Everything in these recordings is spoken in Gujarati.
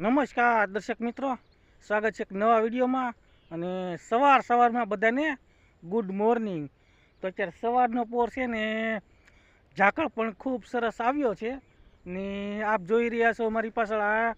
નમસ્કાર દર્શક મિત્રો, સ્વાગત છે એક નવા વિડીયોમાં અને સવાર સવારમાં બધાને ગુડ મોર્નિંગ તો અત્યારે સવારનો પોર છે ને, ઝાકળ પણ ખૂબ સરસ આવ્યો છે ને આપ જોઈ રહ્યા છો મારી પાછળ આ,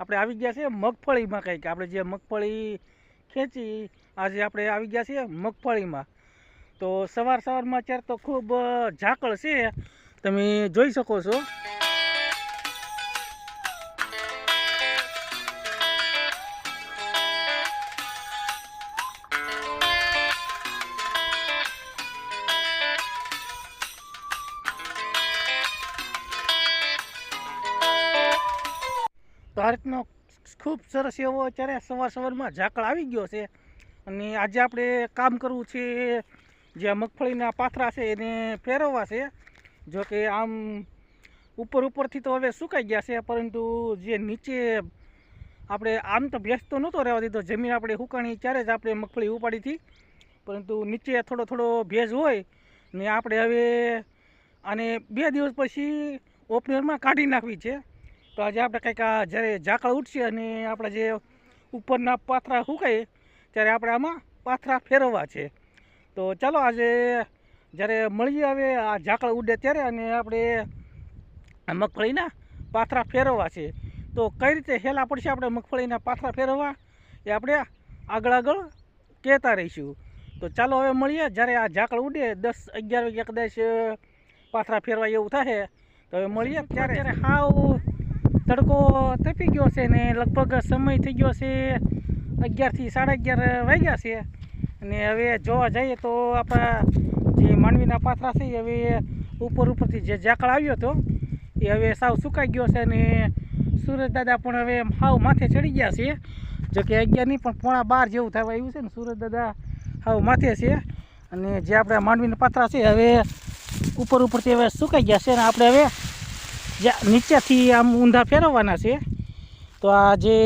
આપણે આવી ગયા છે મગફળીમાં કંઈક. આપણે જે મગફળી ખેંચી, આજે આપણે આવી ગયા છીએ મગફળીમાં. તો સવાર સવારમાં અત્યારે તો ખૂબ ઝાકળ છે. તમે જોઈ શકો છો. તો આ રીતનો ખૂબ સરસ એવો અત્યારે સવાર સવારમાં ઝાકળ આવી ગયો છે. અને આજે આપણે કામ કરવું છે જે મગફળીના પાથરા છે એને ફેરવવા છે. જો કે આમ ઉપર ઉપરથી તો હવે સુકાઈ ગયા છે, પરંતુ જે નીચે આપણે આમ તો ભેંસ તો નહોતો રહેવા દીધો જમીન આપણે હુકાણી ત્યારે જ આપણે મગફળી ઉપાડી હતી. પરંતુ નીચે થોડો થોડો ભેજ હોય ને આપણે હવે આને બે દિવસ પછી ઓપનરમાં કાઢી નાખવી છે. તો આજે આપણે કંઈક આ જ્યારે ઝાકળ ઉઠશે અને આપણે જે ઉપરના પાથરા સુકાય ત્યારે આપણે આમાં પાથરા ફેરવવા છે. તો ચાલો આજે જ્યારે મળીએ હવે આ ઝાકળ ઉડે ત્યારે અને આપણે મગફળીના પાથરા ફેરવવા છે. તો કઈ રીતે હેલા પડશે આપણે મગફળીના પાથરા ફેરવવા, એ આપણે આગળ આગળ કહેતા રહીશું. તો ચાલો હવે મળીએ, જ્યારે આ ઝાકળ ઉડે, દસ અગિયાર વાગ્યા કદાચ પાથરા ફેરવા એવું થશે તો હવે મળીએ ત્યારે હાવ તડકો તપી ગયો છે ને લગભગ સમય થઈ ગયો છે અગિયારથી સાડા અગિયાર વાગ્યા છે. અને હવે જોવા જઈએ તો આપણા જે માંડવીના પાથરા છે હવે ઉપર ઉપરથી જે ઝાકળ આવ્યો હતો, એ હવે સાવ સુકાઈ ગયો છે અને સુરજ દાદા પણ હવે હાવ માથે ચડી ગયા છે. જોકે અગિયાર નહીં, પણ પોણા બાર જેવું થવા આવ્યું છે ને સુરજ દાદા હાવ માથે છે. અને જે આપણા માંડવીના પાથરા છે હવે ઉપર ઉપરથી હવે સુકાઈ ગયા છે અને આપણે હવે નીચેથી આમ ઊંધા ફેરવવાના છે. તો આ જે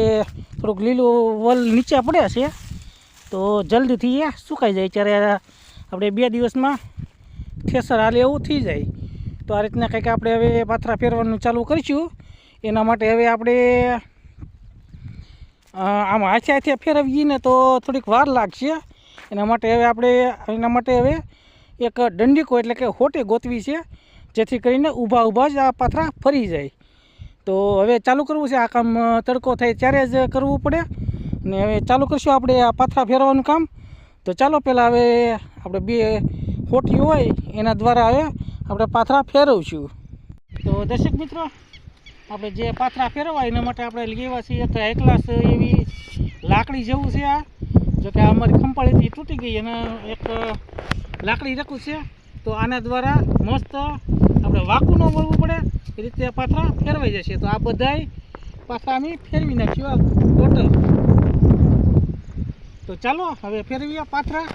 થોડુંક લીલું વલ નીચે પડે છે, તો જલ્દીથી એ સુકાઈ જાય. ત્યારે આપણે બે દિવસમાં થેસર હાલે એવું થઈ જાય. તો આ રીતના કંઈક આપણે હવે પાથરા ફેરવાનું ચાલુ કરીશું. એના માટે હવે આપણે આમ હાથે હાથે ફેરવીએ તો થોડીક વાર લાગશે. એના માટે હવે આપણે, એના માટે હવે એક દંડીકો એટલે કે હોટે ગોતવી છે. જેથી કરીને ઊભા ઊભા જ આ પાથરા ફરી જાય. તો હવે ચાલુ કરવું છે, આ કામ તડકો થાય ત્યારે જ કરવું પડે. ને હવે ચાલુ કરશું આપણે આ પાથરા ફેરવાનું કામ. તો ચાલો પહેલાં હવે આપણે બે હોટી હોય, એના દ્વારા હવે આપણે પાથરા ફેરવશું. તો દર્શક મિત્રો, આપણે જે પાથરા ફેરવા એના માટે આપણે લેવા છીએ અથવા એકલાસ ક્લાસ એવી લાકડી જેવું છે આ. જોકે આ અમારી ખંપાળીથી તૂટી ગઈ. અને એક લાકડી રાખવું છે. તો આના દ્વારા મસ્ત વાકું ન મળવું પડે, એ રીતે પાથરા ફેરવાઈ જશે. તો આ બધાય પાથરા અમે ફેરવી નાખ્યું આ ટોટલ તો ચાલો, હવે ફેરવીએ પાથરા.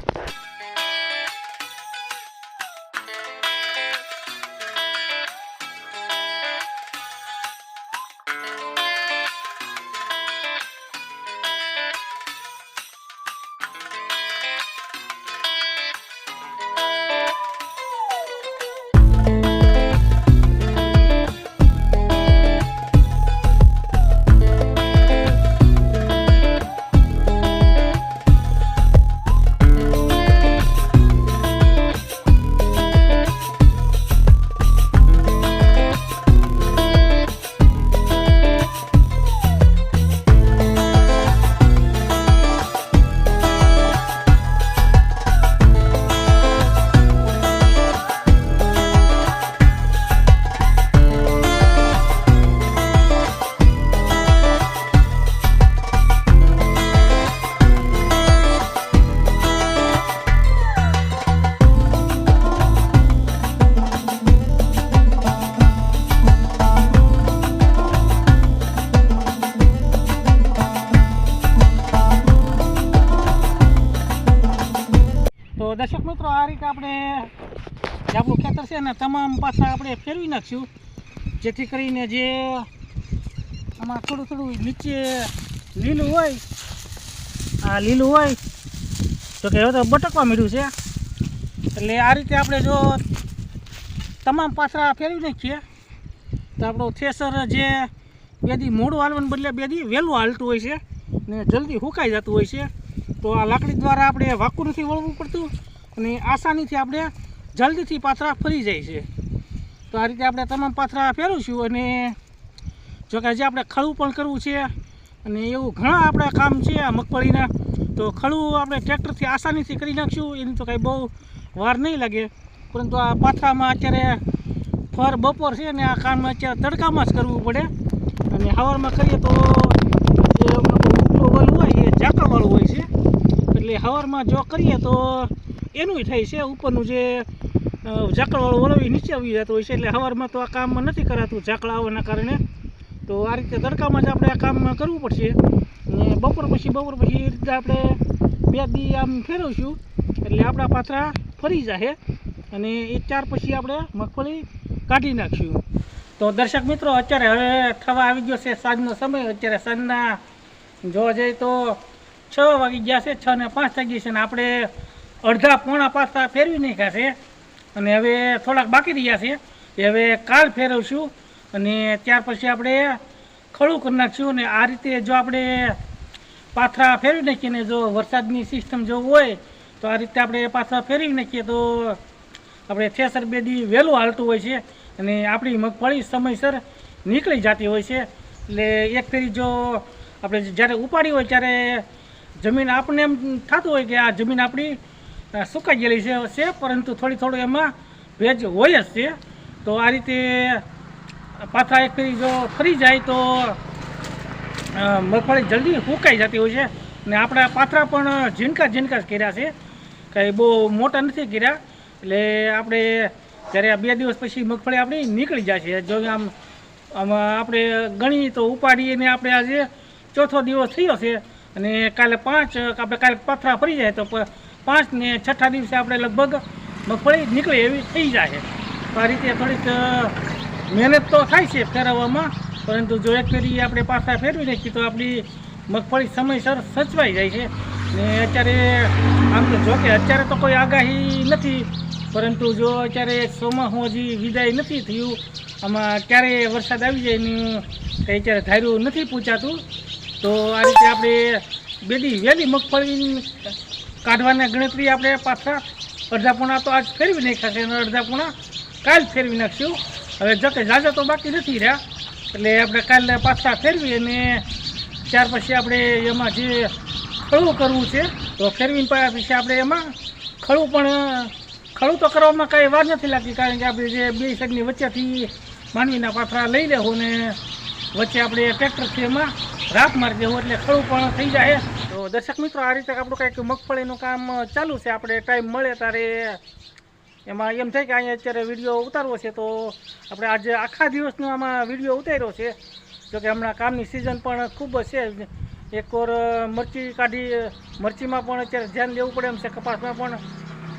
આપણું ખેતર છે ને તમામ પાછા આપણે ફેરવી નાખશું. જેથી કરીને જે આમાં થોડું થોડું નીચે લીલું હોય, આ લીલું હોય, તો કે હવે તો બટકવા મળ્યું છે. એટલે આ રીતે આપણે જો તમામ પાછા ફેરવી નાખીએ. તો આપણો થેસર જે બે દી મોડું હાલવાને બદલે બે દી વહેલું હાલતું હોય છે ને જલ્દી સુકાઈ જતું હોય છે. તો આ લાકડી દ્વારા આપણે વાકું નથી વળવું પડતું અને આસાનીથી આપણે જલ્દીથી પાથરા ફરી જાય છે. તો આ રીતે આપણે તમામ પાથરા ફેરવશું અને જો કે હજી આપણે ખળું પણ કરવું છે અને એવું ઘણા આપણે કામ છે આ મગફળીના. તો ખળું આપણે ટ્રેક્ટરથી આસાનીથી કરી નાખશું, એની તો કાંઈ બહુ વાર નહીં લાગે. પરંતુ આ પાથરામાં અત્યારે ફર બપોર છે ને આ કામમાં અત્યારે તડકામાં જ કરવું પડે. અને હવારમાં કરીએ તો જે હોય એ ઝાકળવાળું હોય છે. એટલે હવારમાં જો કરીએ તો એનું થાય છે. ઉપરનું જે ઝાકળવાળું વળવી નીચે આવી જતું હોય છે એટલે સવારમાં તો આ કામ નથી કરાતું ઝાકળા આવવાના કારણે. તો આ રીતે તડકામાં જ આપણે આ કામ કરવું પડશે. ને બપોર પછી બપોર પછી એ રીતે આપણે બે દી આમ ફેરવશું. એટલે આપણા પાથરા ફરી જશે અને એ ચાર પછી આપણે મગફળી કાઢી નાખશું. તો દર્શક મિત્રો, અત્યારે હવે થવા આવી ગયો છે સાંજનો સમય. અત્યારે સાંજના જોવા જઈએ તો છ વાગી ગયા છે, છ ને પાંચ થઈ ગઈ છે ને આપણે અડધા પોણા પાસ્તા ફેરવી નાખ્યા છે. અને હવે થોડાક બાકી રહ્યા છે. એ હવે કાલ ફેરવશું અને ત્યાર પછી આપણે ખડું કરી નાખશું અને આ રીતે જો આપણે પાથરા ફેરવી નાખીએ ને જો વરસાદની સિસ્ટમ જો હોય, તો આ રીતે આપણે પાથરા ફેરવી નાખીએ તો આપણે થેસર બે દી વહેલું હાલતું હોય છે અને આપણી મગફળી સમયસર નીકળી જતી હોય છે. એટલે એક ફેરી જો આપણે જ્યારે ઉપાડી હોય ત્યારે જમીન આપણને એમ થતું હોય કે આ જમીન આપણી સુકાઈ ગયેલી છે, પરંતુ થોડી થોડું એમાં ભેજ હોય જ છે. તો આ રીતે પાથરા એક ફેરી જો ફરી જાય તો મગફળી જલ્દી સુકાઈ જતી હોય છે. ને આપણા પાથરા પણ ઝીણકા ઝીણકા જ કર્યા છે. કંઈ બહુ મોટા નથી કર્યા. એટલે આપણે જ્યારે બે દિવસ પછી મગફળી આપણી નીકળી જાય છે. જો આમ, આમાં આપણે ગણી તો ઉપાડીને આપણે આજે ચોથો દિવસ થયો છે. અને કાલે પાંચ, આપણે કાલે પાથરા ફરી જાય તો પાંચ ને છઠ્ઠા દિવસે આપણે લગભગ મગફળી નીકળે એવી થઈ જાય. તો આ રીતે થોડીક મહેનત તો થાય છે ફેરવવામાં, પરંતુ જો એક ફેરી આપણે પાછા ફેરવી નાખીએ તો આપણી મગફળી સમયસર સચવાઈ જાય છે. ને અત્યારે, આમ તો જોકે અત્યારે તો કોઈ આગાહી નથી, પરંતુ જો અત્યારે ચોમાસું હજી વિદાય નથી થયું, આમાં ક્યારે વરસાદ આવી જાય એનું કંઈ અત્યારે ધાર્યું નથી પૂછાતું. તો આ રીતે આપણે બેડી વહેલી મગફળી કાઢવાના ગણતરી આપણે પાછા અડધા પૂણા તો આજ ફેરવી નાખ્યા અને અડધા પૂણા કાલ ફેરવી નાખશું. હવે જતે ઝાઝા તો બાકી નથી રહ્યા, એટલે આપણે કાલે પાછા ફેરવી અને ત્યાર પછી આપણે એમાં જે ખળું કરવું છે, તો ફેરવીને પાછા આપણે એમાં ખળું પણ, ખળું તો કરવામાં કાંઈ વાર નથી લાગતી, કારણ કે આપણે જે બે સાઈડની વચ્ચેથી માનવીના પાથરા લઈ લેવું ને વચ્ચે આપણે ટ્રેક્ટરથી એમાં રાખ મારી દેવું એટલે ખળું પણ થઈ જાય. તો દર્શક મિત્રો, આ રીતે આપણું કંઈક મગફળીનું કામ ચાલુ છે. આપણે ટાઈમ મળે ત્યારે એમાં એમ થાય કે અહીંયા અત્યારે વીડિયો ઉતારવો છે. તો આપણે આજે આખા દિવસનો આમાં વીડિયો ઉતાર્યો છે. જોકે હમણાં કામની સિઝન પણ ખૂબ છે. એક ઓર મરચી કાઢી મરચીમાં પણ અત્યારે ધ્યાન દેવું પડે એમ છે. કપાસમાં પણ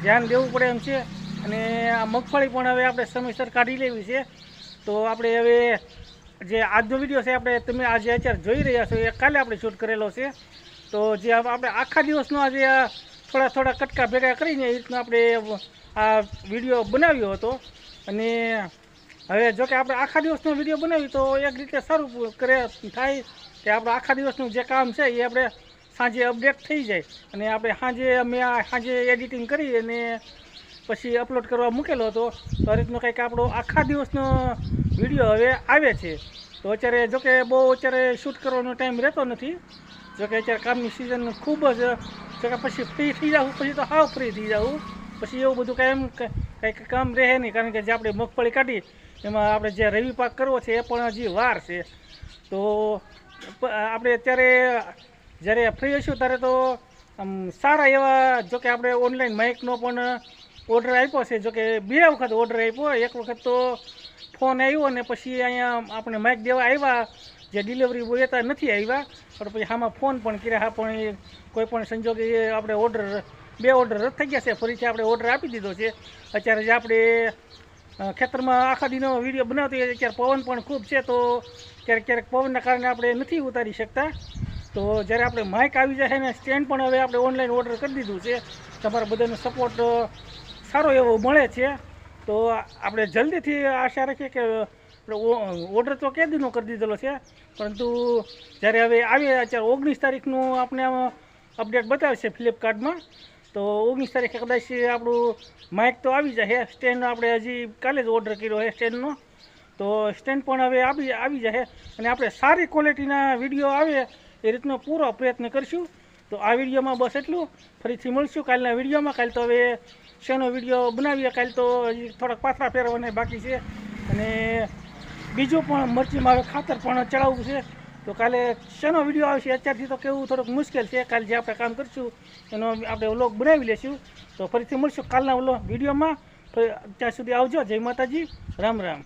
ધ્યાન દેવું પડે એમ છે. અને આ મગફળી પણ હવે આપણે સમયસર કાઢી લેવી છે. તો આપણે હવે જે આજનો વીડિયો છે, આપણે તમે આજે અત્યારે જોઈ રહ્યા છો. એ કાલે આપણે શૂટ કરેલો છે. તો જે આપણે આખા દિવસનો આજે થોડા થોડા કટકા ભેગા કરીને એ રીતનો આપણે આ વીડિયો બનાવ્યો હતો. અને હવે જો કે આપણે આખા દિવસનો વીડિયો બનાવી તો એક રીતે સારું કરે થાય કે આપણે આખા દિવસનું જે કામ છે એ આપણે સાંજે અપડેટ થઈ જાય. અને આપણે સાંજે મેં આ સાંજે એડિટિંગ કરી અને પછી અપલોડ કરવા મૂકેલો હતો. તો આ રીતનો કંઈક આપણો આખા દિવસનો વીડિયો હવે આવે છે. તો અત્યારે જો કે બહુ અત્યારે શૂટ કરવાનો ટાઈમ રહેતો નથી. જો કે અત્યારે કામની સિઝન ખૂબ જ, જો કે પછી ફ્રી થઈ જાઉં, પછી તો હાવ ફ્રી થઈ જાઉં. પછી એવું બધું કાંઈ એમ કંઈક કામ રહે નહીં, કારણ કે જે આપણે મગફળી કાઢી, એમાં આપણે જે રવિ પાક કરવો છે એ પણ હજી વાર છે. તો આપણે અત્યારે જ્યારે ફ્રી હશું ત્યારે તો આમ સારા એવા, જો કે આપણે ઓનલાઈન માઇકનો પણ ઓર્ડર આપ્યો છે. જો કે બે વખત ઓર્ડર આપ્યો. એક વખત તો ફોન આવ્યો અને પછી અહીંયા આપણે માઇક દેવા આવ્યા. જે ડિલિવરી બોય હતા, નથી આવ્યા, પણ પછી આમાં ફોન પણ કર્યા. હા, પણ એ કોઈ પણ સંજોગે આપણે ઓર્ડર બે ઓર્ડર રદ થઈ ગયા છે. ફરીથી આપણે ઓર્ડર આપી દીધો છે. અત્યારે જે આપણે ખેતરમાં આખા દિનો વીડિયો બનાવતી હોય અત્યારે પવન પણ ખૂબ છે, તો ક્યારેક ક્યારેક પવનના કારણે આપણે નથી ઉતારી શકતા. તો જ્યારે આપણે માઇક આવી જાય ને સ્ટેન્ડ પણ હવે આપણે ઓનલાઈન ઓર્ડર કરી દીધું છે. તમારા બધાનો સપોર્ટ સારો એવો મળે છે. તો આપણે જલ્દીથી આશા રાખીએ કે ઓર્ડર તો કે દીનો કરી દીધેલો છે, પરંતુ જ્યારે હવે આવી અત્યારે ઓગણીસ તારીખનું આપણે અપડેટ બતાવશે ફ્લિપકાર્ટમાં તો ઓગણીસ તારીખે કદાચ આપણું માઇક તો આવી જશે. સ્ટેન્ડ આપણે હજી કાલે જ ઓર્ડર કર્યો છે સ્ટેન્ડનો તો સ્ટેન્ડ પણ હવે આવી આવી જશે અને આપણે સારી ક્વોલિટીના વીડિયો આવે એ રીતનો પૂરો પ્રયત્ન કરીશું. તો આ વિડીયોમાં બસ એટલું. ફરીથી મળશું કાલના વિડીયોમાં. કાલે તો હવે શેનો વીડિયો બનાવીએ? કાલ તો હજી થોડાક પાથરા ફેરવાના બાકી છે. અને બીજું પણ મરચી મારે ખાતર પણ ચડાવવું છે. તો કાલે શેનો વીડિયો આવશે? અત્યારથી તો કેવું થોડુંક મુશ્કેલ છે. કાલે જે આપણે કામ કરીશું, એનો આપણે વ્લોગ બનાવી લઈશું તો ફરીથી મળશું કાલના વ્લોગ વિડીયોમાં. ત્યાં સુધી આવજો. જય માતાજી. રામ રામ.